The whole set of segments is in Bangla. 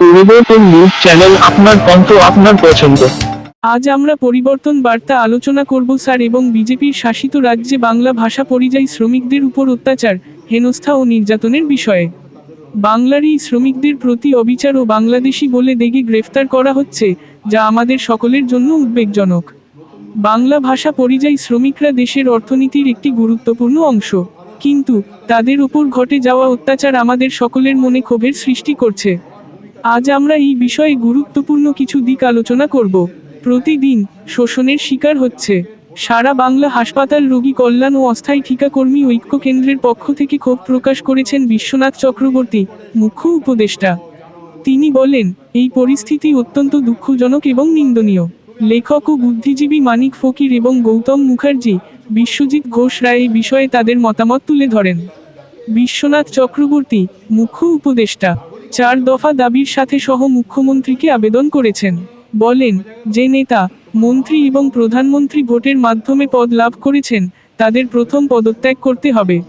পরিবর্তন নিউজ চ্যানেল আপনার কণ্ঠ, আপনার পছন্দ। আজ আমরা পরিবর্তন বার্তা আলোচনা করব স্যার এবং বিজেপির শাসিত রাজ্যে বাংলা ভাষা পরিযায়ী শ্রমিকদের উপর অত্যাচার, হেনস্থা ও নির্যাতনের বিষয়ে। বাংলার এই শ্রমিকদের প্রতি অবিচার ও বাংলাদেশি বলে দেগে গ্রেফতার করা হচ্ছে, যা আমাদের সকলের জন্য উদ্বেগজনক। বাংলা ভাষা পরিযায়ী শ্রমিকরা দেশের অর্থনীতির একটি গুরুত্বপূর্ণ অংশ, কিন্তু তাদের উপর ঘটে যাওয়া অত্যাচার আমাদের সকলের মনে ক্ষোভের সৃষ্টি করছে। আজ আমরা এই বিষয়ে গুরুত্বপূর্ণ কিছু দিক আলোচনা করব। প্রতিদিন শোষণের শিকার হচ্ছে। সারা বাংলা হাসপাতাল রোগী কল্যাণ ও অস্থায়ী ঠিকাকর্মী ঐক্য কেন্দ্রের পক্ষ থেকে ক্ষোভ প্রকাশ করেছেন বিশ্বনাথ চক্রবর্তী, মুখ্য উপদেষ্টা। তিনি বলেন, এই পরিস্থিতি অত্যন্ত দুঃখজনক এবং নিন্দনীয়। লেখক ও বুদ্ধিজীবী মানিক ফকির এবং গৌতম মুখার্জি, বিশ্বজিৎ ঘোষ রায় এই বিষয়ে তাদের মতামত তুলে ধরেন। বিশ্বনাথ চক্রবর্তী, মুখ্য উপদেষ্টা। চার দফা দাবির সাথে সহ মুখ্যমন্ত্রীকে আবেদন করেছেন। বলেন, যে নেতা, মন্ত্রী এবং প্রধানমন্ত্রী ভোটের মাধ্যমে পদ লাভ করেছেন, তাদের প্রথম পদত্যাগ করতে হবে।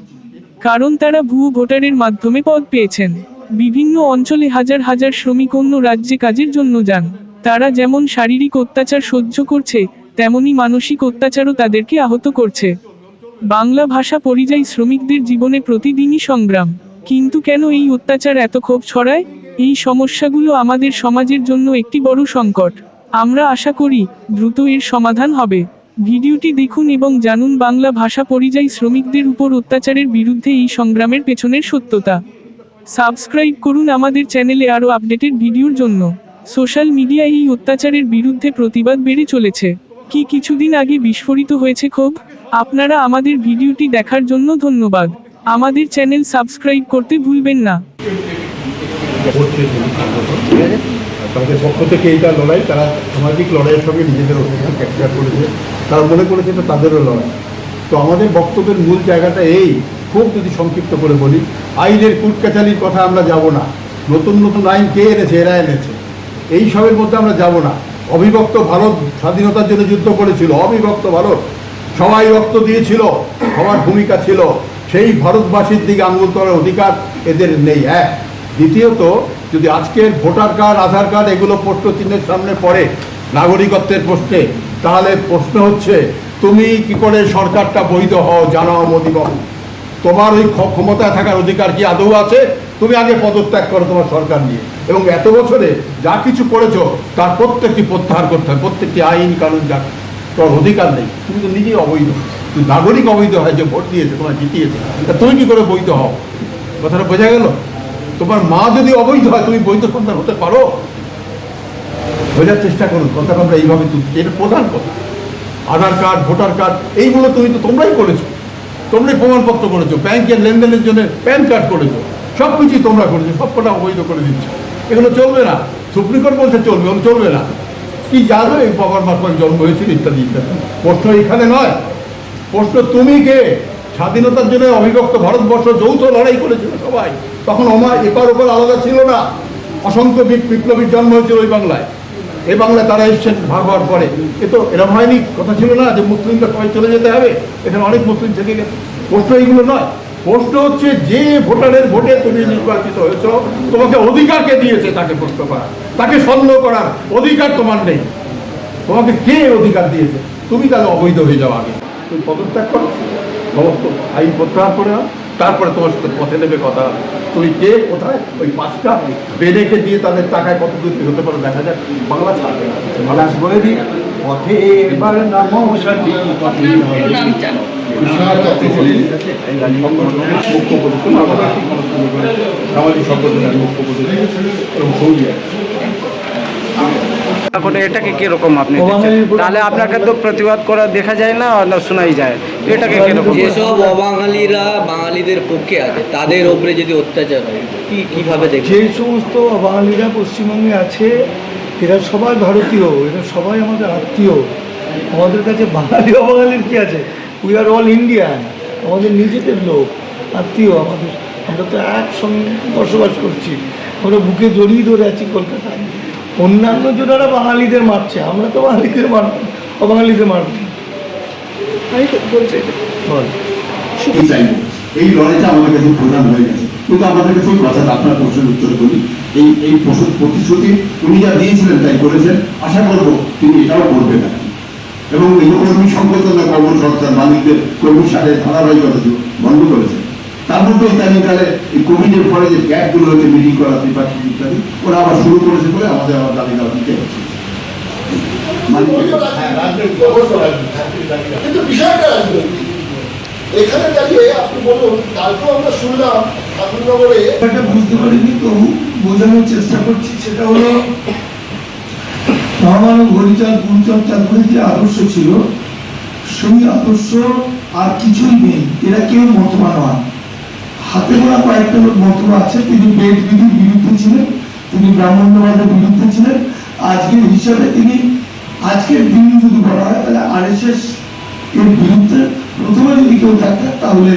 কারণ তারা ভুয়ো ভোটারের মাধ্যমে পদ পেয়েছেন। বিভিন্ন অঞ্চলে হাজার হাজার শ্রমিক অন্য রাজ্যে কাজের জন্য যান। তারা যেমন শারীরিক অত্যাচার সহ্য করছে, তেমনি মানসিক অত্যাচারও তাদেরকে আহত করছে। বাংলা ভাষা পরিযায়ী শ্রমিকদের জীবনে প্রতিদিনই সংগ্রাম। কিন্তু কেন এই অত্যাচার এত ক্ষোভ ছড়ায়? এই সমস্যাগুলো আমাদের সমাজের জন্য একটি বড় সংকট। আমরা আশা করি, দ্রুত এর সমাধান হবে। ভিডিওটি দেখুন এবং জানুন বাংলা ভাষা পরিযায়ী শ্রমিকদের উপর অত্যাচারের বিরুদ্ধে এই সংগ্রামের পেছনের সত্যতা। সাবস্ক্রাইব করুন আমাদের চ্যানেলে আরও আপডেটেড ভিডিওর জন্য। সোশ্যাল মিডিয়ায় এই অত্যাচারের বিরুদ্ধে প্রতিবাদ বেড়ে চলেছে। কি কিছুদিন আগে বিস্ফোরিত হয়েছে ক্ষোভ? আপনারা আমাদের ভিডিওটি দেখার জন্য ধন্যবাদ। আমাদের চ্যানেল সাবস্ক্রাইব করতে ভুলবেন না। তাদের পক্ষ থেকে এইটা লড়াই, তারা সামাজিক লড়াইয়ের সঙ্গে নিজেদের অধিকার ক্যাপচার করেছে। তারা মনে করেছে এটা তাদেরও লড়াই। তো আমাদের বক্তব্যের মূল জায়গাটা এই। খুব যদি সংক্ষিপ্ত করে বলি, আইনের কুটকাচালির কথা আমরা যাব না। নতুন নতুন আইন কে এনেছে, এরা এনেছে। এই সবের মধ্যে আমরা যাব না। অবিভক্ত ভারত স্বাধীনতার জন্য যুদ্ধ করেছিল, অবিভক্ত ভারত। সবাই রক্ত দিয়েছিল, সবার ভূমিকা ছিল। সেই ভারতবাসীর দিকে আঙুল তোলার অধিকার এদের নেই এক দ্বিতীয়ত, যদি আজকের ভোটার কার্ড, আধার কার্ড এগুলো প্রশ্ন চিহ্নের সামনে পড়ে নাগরিকত্বের প্রশ্নে, তাহলে প্রশ্ন হচ্ছে, তুমি কি করে সরকারটা বৈধ হও জানাও মোদীবাবু? তোমার ওই ক্ষমতায় থাকার অধিকার কি আদৌ আছে? তুমি আগে পদত্যাগ করো তোমার সরকার নিয়ে। এবং এত বছরে যা কিছু করেছ, তার প্রত্যেকটি প্রত্যাহার করতে হয় প্রত্যেকটি আইন, কানুন, যা তোমার অধিকার নেই। তুমি তো নিজেই অবৈধ। তুমি নাগরিক অবৈধ হয়, যে ভোট দিয়েছে, তোমার জিতিয়েছে, তা তুমি কি করে বৈধ হও? কথাটা বোঝা গেল? তোমার মা যদি অবৈধ হয়, তুমি বৈধ সন্তান হতে পারো? বোঝার চেষ্টা করুন, কথাটা আমরা এইভাবে তুলছি। এটা প্রধান কথা। আধার কার্ড, ভোটার কার্ড, এইগুলো তুমি তো তোমরাই করেছ। তোমরাই প্রমাণপত্র করেছ, ব্যাংকের লেনদেনের জন্য প্যান কার্ড করেছ। সব কিছুই তোমরা করেছ সব কটা অবৈধ করে দিচ্ছ। এগুলো চলবে না। সুপ্রিম কোর্ট বলছে চলবে এগুলো চলবে না। কি জানো এই বাবার মারফত জন্ম হয়েছিল ইত্যাদি ইত্যাদি। প্রশ্ন এখানে নয়। প্রশ্ন তুমি কে? স্বাধীনতার জন্য অবিভক্ত ভারতবর্ষ যৌথ লড়াই করেছিল সবাই। তখন আমার এপার ওপর আলাদা ছিল না। অসংখ্য বিপ্লবীর জন্ম হয়েছিল ওই বাংলায়। এই বাংলায় তারা এসছেন ভাগ হওয়ার পরে। এ তো এরকম হয়নি। কথা ছিল না যে মুসলিমরা সবাই চলে যেতে হবে। এখানে অনেক মুসলিম থেকে গেছে। প্রশ্ন এইগুলো নয়। প্রশ্ন হচ্ছে যে ভোটারের ভোটে তুমি নির্বাচিত হয়েছ তোমাকে অধিকারকে দিয়েছে তাকে প্রশ্ন করার? তাকে সন্দেহ করার অধিকার তোমার নেই। তোমাকে কে অধিকার দিয়েছে? তুমি তাহলে অবৈধ হয়ে যাও আগে। তুমি পদত্যাগ করো। সমস্ত আইন প্রত্যাহার করে নাও। তারপরে তোমার সাথে পথে নেবে কথা তুমি কে কোথায়? ওই পাঁচটা বেডেকে দিয়ে তাদের টাকায় কত দূর হতে পারো দেখা যাক। বাংলা ছাড়বে না। মালাস বলে দিই পথে এবার নামো। মুখ্য সামাজিক সংগঠনের মুখ্য এবং এটাকে কীরকম আপনি তাহলে আপনাকে তো প্রতিবাদ করা দেখা যায় না না শোনাই যায়? এটাকে কীরকম যেসব অবাঙালিরা বাঙালিদের পক্ষে আছে তাদের ওপরে যদি অত্যাচার হয় কি কীভাবে দেখবে যে সমস্ত বাঙালিরা পশ্চিমবঙ্গে আছে এরা সবাই ভারতীয় এরা সবাই আমাদের আত্মীয়। আমাদের কাছে বাঙালি অবাঙালির কি আছে? উই আর অল ইন্ডিয়ান আমাদের নিজেদের লোক আত্মীয় আমাদের। আমরা তো একসঙ্গে বসবাস করছি। আমরা বুকে জড়িয়ে ধরে আছি কলকাতায়। অন্যান্য জনেরা বাঙালিদের মারছে আমরা তো বাঙালিদের মারব অবাঙালিদের মারব। না। বল। এই লড়াইটা আমাদের কাছে প্রধান হয়ে গেছে। কিন্তু আমাদের কাছে ওই কথাটা আপনার প্রশ্নের উত্তর করি এই এই প্রশ্ন- প্রতিশ্রুতি উনি যা দিয়েছিলেন তাই করেছেন আশা করব তিনি এটাও করবেন কি। এবং এই কর্মী সংকোচনা কর্মসংস্থান মালিকদের কর্মীর সাথে ধারাবাহিকতা বন্ধ করেছে। তার মধ্যে ইতালিকালে এই কোভিডের পরে যে গ্যাপগুলো হচ্ছে মিটিং করা ত্রিপাক্ষিক ইত্যাদি ওরা আবার শুরু করেছে বলে আমাদের আবার দাবি দেওয়া দিতে হচ্ছে হ্যাঁ। কিন্তু বিষয়টা এখানে দাঁড়িয়ে আপনি বলুন কালকেও আমরা শুনলাম ঠাকুরনগরে বুঝতে পারিনি তবু বোঝানোর চেষ্টা করছি সেটা হলো মহামানব হরিচাঁদ গুরুচাঁদ ঠাকুরের যে আদর্শ ছিল, সেই আদর্শ আর কিছুই নেই। এরা কেউ মতবা নয়। হাতে গোনা কয়েকটা লোক মতবা আছে। তিনি বেদ বিধির বিরুদ্ধে ছিলেন, তিনি ব্রাহ্মণ্যবাদের বিরুদ্ধে ছিলেন। আজকের হিসাবে তিনি, আজকের দিন যদি বলা হয়, তাহলে আর এস এর বিরুদ্ধে প্রথমে যদি কেউ থাকতেন তাহলে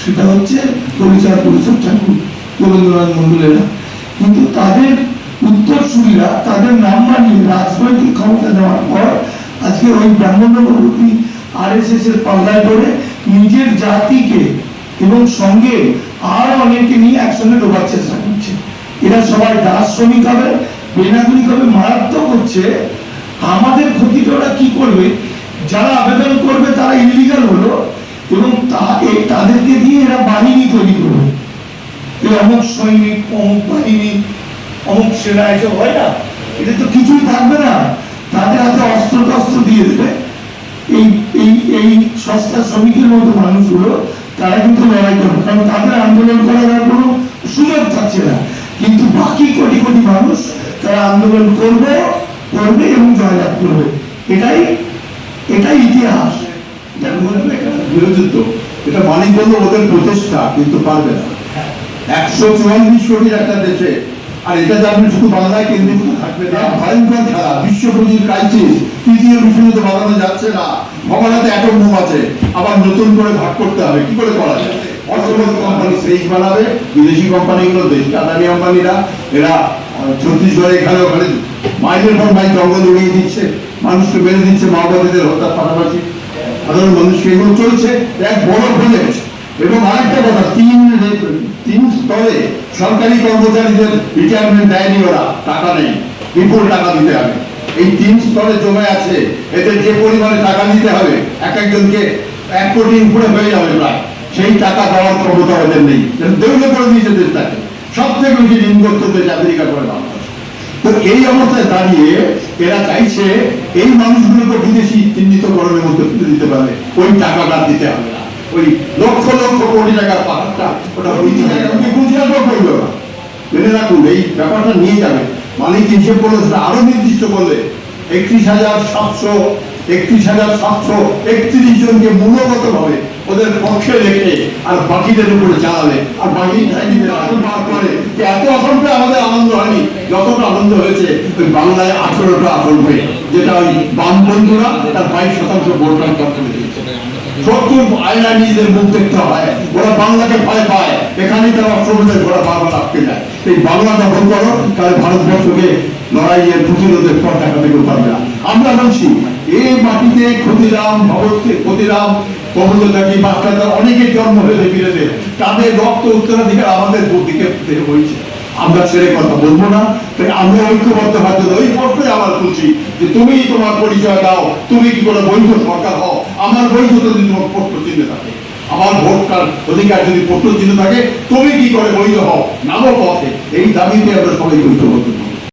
সেটা হচ্ছে পরিচয় পরিষদ ঠাকুর রবীন্দ্রনাথ মন্ডলেরা কিন্তু তাদের উত্তরসূরিরা তাদের নাম বানিয়ে রাজনৈতিক ক্ষমতা দেওয়ার পর আজকে ওই ব্রাহ্মণ্যবর্তী আর এস এস এর পাল্লায় পড়ে নিজের জাতিকে এবং সঙ্গে আরও অনেকে নিয়ে একসঙ্গে ডোবার চেষ্টা করছে। এরা সবাই দাস শ্রমিক হবে, বেনাগরিক হবে, মারাত্মক হচ্ছে। আমাদের ক্ষতিটা ওরা কি করবে? যারা আবেদন করবে তারা ইলিগাল হলো এবং তা এ- তাদেরকে দিয়ে এরা বাহিনী তৈরি করবে। এই অমুক সৈনিক বাহিনী অমুক সেনা এসব হয় না? এটা তো কিছুই থাকবে না। তাদের হাতে অস্ত্র টস্ত্র দিয়ে দেবে। এই এই এই সস্তা শ্রমিকের মতো মানুষগুলো তারা কিন্তু লড়াই করবে। কারণ তাদের আন্দোলন করার আর কোনো সুযোগ থাকছে না। কিন্তু বাকি কোটি কোটি মানুষ তারা আন্দোলন করবে করবে এবং জয়লাভ করবে। এটাই এটাই ইতিহাস। এটা গৃহযুদ্ধ। মালিক বলল ওদের প্রচেষ্টা কিন্তু পারবে না। একশো চুয়াল্লিশ কোটির একটা দেশে আর এটা জানবেন শুধু বাংলায় কেন্দ্রিত থাকবে না, ভয়ঙ্কর খেলা বিশ্ব পুঁজির তৃতীয় বিশ্বযুদ্ধ বাড়ানো যাচ্ছে না। ভগবানাতে এত মুখ আছে, আবার নতুন করে ভাগ করতে হবে, কি করে করা যায়? অসংখ্য কোম্পানি সেই বানাবে, বিদেশি কোম্পানিগুলো দেশি আদানি আম্বানিরা এরা ছত্তিশগড়ে এখানে ওখানে মাইলের পর মাইল জঙ্গল উড়িয়ে দিচ্ছে, মানুষকে মেরে দিচ্ছে মাওবাদীদের হত্যার পাশাপাশি। সাধারণ মানুষকে এগুলো চলছে, এক বড় প্রজেক্ট এবং আরেকটা কথা, তিন তিন স্তরে সরকারি কর্মচারীদের রিটায়ারমেন্ট দেয়নি ওরা, টাকা নেই, বিপুল টাকা দিতে হবে। এই তিন স্তরে জমে আছে, এতে যে পরিমাণে টাকা দিতে হবে, এক একজনকে এক কোটির উপরে হয়ে যাবে প্রায়। সেই টাকা দেওয়ার ক্ষমতা ওদের নেই। দেউলে করে দিয়েছে দেশটাকে। সব থেকে বেশি ঋণগ্রস্ত দেশ আমেরিকা করে বাংলাদেশ। তো এই অবস্থায় দাঁড়িয়ে এরা চাইছে, এই মানুষগুলোকে বিদেশি চিহ্নিতকরণের মধ্যে দিতে পারবে ওই টাকাটা দিতে হবে। ওই লক্ষ লক্ষ কোটি টাকার পাহাড়টা, ওটা করবে রাখুন, এই ব্যাপারটা নিয়ে যাবে। মালিক হিসেব করলে সেটা আরও নির্দিষ্ট করলে। একত্রিশ হাজার সাতশো, একত্রিশ হাজার সাতশো, একত্রিশ জনকে মূলগত ভাবে ওদের পক্ষে রেখে আর বাকিদের উপরে চালালে। আর বাকি করে এত আসনটা আমাদের আনন্দ হয়নি, যতটা আনন্দ হয়েছে, ওই বাংলায় আঠেরোটা আসন পেয়ে যেটা ওই বাম বন্ধুরা তার বাইশ শতাংশ ভোট ব্যাংক করে দিয়েছে নিজেদের মুখ দেখতে হয়। ওরা বাংলাকে ভয় পায়। এখানেই তারা বারবার আটকে যায়। এই বাংলা দখল করো, তাহলে ভারতবর্ষকে লড়াইয়ের প্রতিরোধের পর পারবে না। আমরা বলছি এই মাটিতে ক্ষতিরাম ক্ষতিরাম অনেকের জন্ম হয়েছে বিরেতে তাদের রক্ত উত্তরাধিকার আমাদের দিকে বইছে। আমরা ছেড়ে কথা বলব না। তাই আমরা ঐক্যবদ্ধ হওয়ার ওই প্রশ্নে আবার বলছি যে তুমি তোমার পরিচয় দাও। তুমি কি করে বৈধ সরকার হও? আমার বৈধতা যদি তোমার প্রশ্ন চিহ্নে থাকে, আমার ভোট ভোটটার অধিকার যদি প্রশ্ন চিহ্নে থাকে, তুমি কি করে বৈধ হও নামো পথে এই দাবিতে আমরা সবাই ঐক্যবদ্ধ হই।